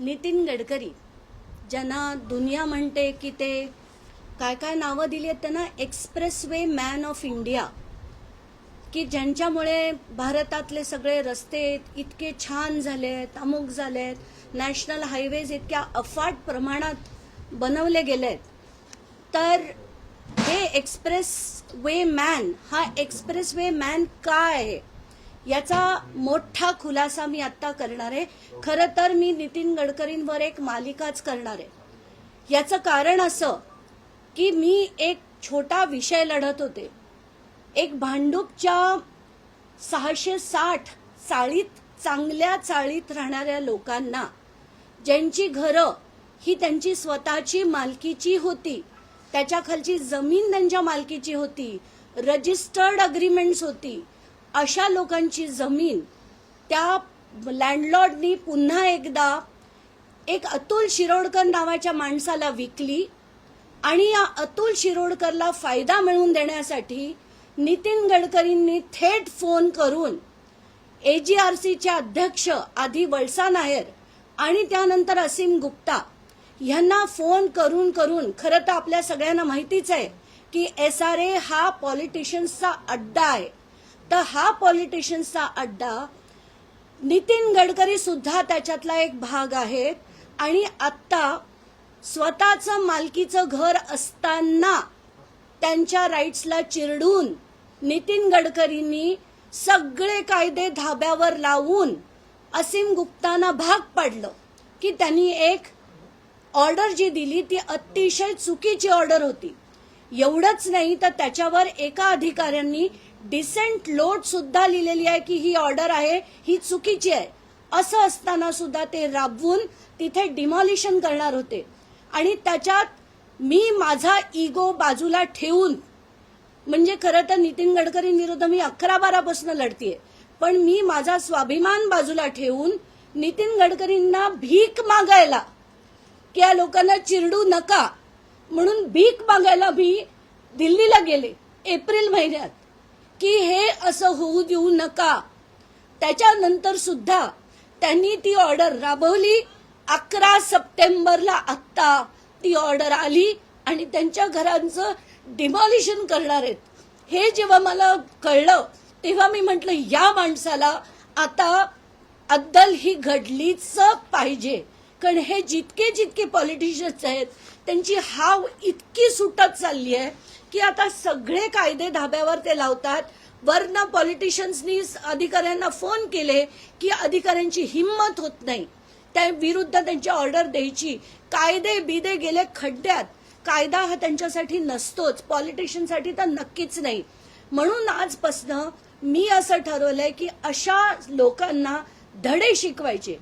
नितीन गडकरी ज्यांना दुनिया म्हणते की ते काय काय नावं दिली आहेत त्यांना expressway man of India की ज्यांच्यामुळे भारतातले सगळे रस्ते इतके छान झालेत अमुक झालेत नॅशनल हायवेज इतक्या अफाट प्रमाणात बनवले गेलेत. तर हे एक्सप्रेस वे मॅन हा एक्सप्रेस वे मॅन काय आहे? याचा मोठा खुलासा मी आत्ता करणार आहे. खरं तर मी नितीन गडकरींवर एक मालिकाच करणार आहे. याचं कारण असं की मी एक छोटा विषय लढत होते. एक भांडूपच्या सहाशे साठ चाळीत चांगल्या चाळीत राहणाऱ्या लोकांना ज्यांची घरं ही त्यांची स्वतःची मालकीची होती त्याच्या खालची जमीन त्यांच्या मालकीची होती रजिस्टर्ड अग्रीमेंट्स होती अशा लोकांची जमीन त्या लँडलॉर्डनी पुन्हा एकदा एक अतुल शिरोडकर नावाच्या माणसाला विकली आणि या अतुल शिरोडकरला फायदा मिळवून देण्यासाठी नितीन गडकरींनी थेट फोन करून एजीआरसीचे अध्यक्ष आधी वळसा नायर आणि त्यानंतर असीम गुप्ता यांना फोन करून करून खरं तर आपल्या सगळ्यांना माहितीच आहे की एस आर ए हा पॉलिटिशियन्सचा अड्डा आहे. तर हा पॉलिटिशियन्सचा अड्डा नितीन गडकरी सुद्धा त्याच्यातला एक भाग आहेत. आणि आत्ता स्वतःचं मालकीचं घर असताना त्यांच्या राईट्सला चिरडून नितीन गडकरींनी सगळे कायदे धाब्यावर लावून असीम गुप्तांना भाग पाडलं की त्यांनी एक ऑर्डर जी दिली ती अतिशय चुकीची ऑर्डर होती. एवढंच नाही तर त्याच्यावर एका अधिकाऱ्यांनी डिसेंट लोड सुद्धा लिहिलेली आहे की ही ऑर्डर आहे ही चुकीची आहे. असं असताना सुद्धा ते राबवून तिथे डिमॉलिशन करणार होते. आणि त्याच्यात मी माझा इगो बाजूला ठेवून म्हणजे खरं तर नितीन गडकरींविरुद्ध मी अकरा बारापासून लढतीये पण मी माझा स्वाभिमान बाजूला ठेवून नितीन गडकरींना भीक मागायला की या लोकांना चिरडू नका म्हणून भीक मागायला मी दिल्लीला गेले एप्रिल महिन्यात. की हे असं होऊ देऊ नका. त्याच्यानंतर सुद्धा त्यांनी ती ऑर्डर राबवली. अकरा सप्टेंबरला आत्ता ती ऑर्डर आली आणि त्यांच्या घरांचं डिमॉलिशन करणार आहेत. हे जेव्हा मला कळलं तेव्हा मी म्हटलं या माणसाला आता अद्दल ही घडलीच पाहिजे. कारण हे जितके जितके पॉलिटिशियन्स आहेत त्यांची हाव इतकी सुटत चालली आहे की आता सगळे कायदे धाब्यावर ते लावतात. वरनं पॉलिटिशियन्सनी अधिकाऱ्यांना फोन केले की अधिकाऱ्यांची हिंमत होत नाही. त्या विरुद्ध त्यांची ऑर्डर द्यायची. कायदे बिदे गेले खड्ड्यात. कायदा हा त्यांच्यासाठी नसतोच. पॉलिटिशियनसाठी तर नक्कीच नाही. म्हणून आजपासनं मी असं ठरवलंय की अशा लोकांना धडे शिकवायचे.